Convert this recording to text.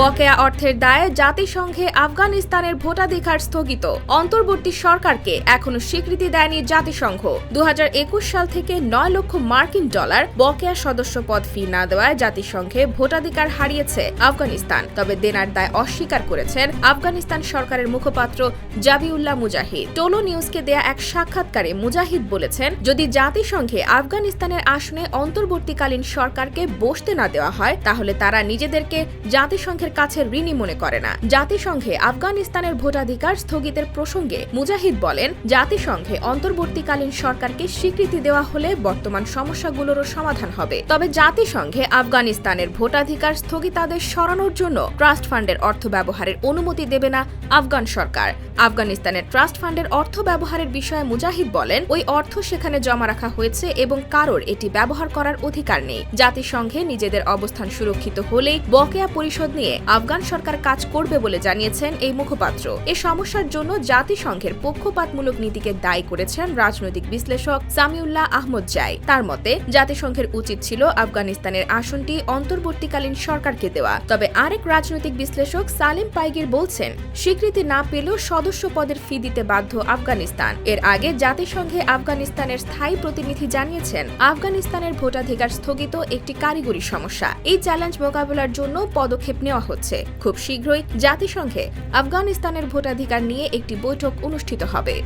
বকেয়া অর্থের দায়ে জাতিসংঘে আফগানিস্তানের ভোটাধিকার স্থগিত। অন্তর্বর্তী সরকারকে এখনও স্বীকৃতি দেয়নি জাতিসংঘ। দু সাল থেকে নয় লক্ষ মার্কিন ডলার বকেয়া সদস্য পদ ফি না দেওয়ায় জাতিসংঘে ভোটাধিকার হারিয়েছে আফগানিস্তান। তবে দেনার দায় অস্বীকার করেছেন আফগানিস্তান সরকারের মুখপাত্র জাবিউল্লাহ মুজাহিদ। টোলো নিউজকে দেয়া এক সাক্ষাৎকারে মুজাহিদ বলেছেন, যদি জাতিসংঘে আফগানিস্তানের আসনে অন্তর্বর্তীকালীন সরকারকে বসতে না দেওয়া হয়, তাহলে তারা নিজেদেরকে জাতিসংঘের কাছে ঋণী মনে করে না। জাতিসংঘে আফগানিস্তানের ভোটাধিকার স্থগিতের প্রসঙ্গে মুজাহিদ বলেন, জাতিসংঘে অন্তর্বর্তীকালীন সরকারকে স্বীকৃতি দেওয়া হলে বর্তমান সমস্যাগুলোরও সমাধান হবে। তবে জাতিসংঘে আফগানিস্তানের ভোটাধিকার স্থগিতাদেশ সরানোর জন্য ট্রাস্ট ফান্ডের অর্থ ব্যবহারের অনুমতি দেবে না আফগান সরকার। আফগানিস্তানের ট্রাস্ট ফান্ডের অর্থ ব্যবহারের বিষয়ে মুজাহিদ বলেন, ওই অর্থ সেখানে জমা রাখা হয়েছে এবং কারোর এটি ব্যবহার করার অধিকার নেই। জাতিসংঘে নিজেদের অবস্থান সুরক্ষিত হলেই বকেয়া পরিশোধ নিয়ে আফগান সরকার কাজ করবে বলে জানিয়েছেন এই মুখপাত্র। এ সমস্যার জন্য জাতিসংঘের পক্ষপাতমূলক নীতিকে দায়ী করেছেন রাজনৈতিক বিশ্লেষক সামিউল্লাহ আহমদ জাই। তার মতে, জাতিসংঘের উচিত ছিল আফগানিস্তানের আসনটি অন্তর্বর্তীকালীন সরকারকে দেওয়া। তবে আরেক রাজনৈতিক বিশ্লেষক সালিম পাইগির বলছেন, স্বীকৃতি না পেলেও সদস্য পদের ফি দিতে বাধ্য আফগানিস্তান। এর আগে জাতিসংঘে আফগানিস্তানের স্থায়ী প্রতিনিধি জানিয়েছেন, আফগানিস্তানের ভোটাধিকার স্থগিত একটি কারিগরি সমস্যা। এই চ্যালেঞ্জ মোকাবেলার জন্য পদক্ষেপ নেওয়া হচ্ছে। খুব শীঘ্রই জাতিসংঘে আফগানিস্তানের ভোটাধিকার নিয়ে একটি বৈঠক অনুষ্ঠিত হবে।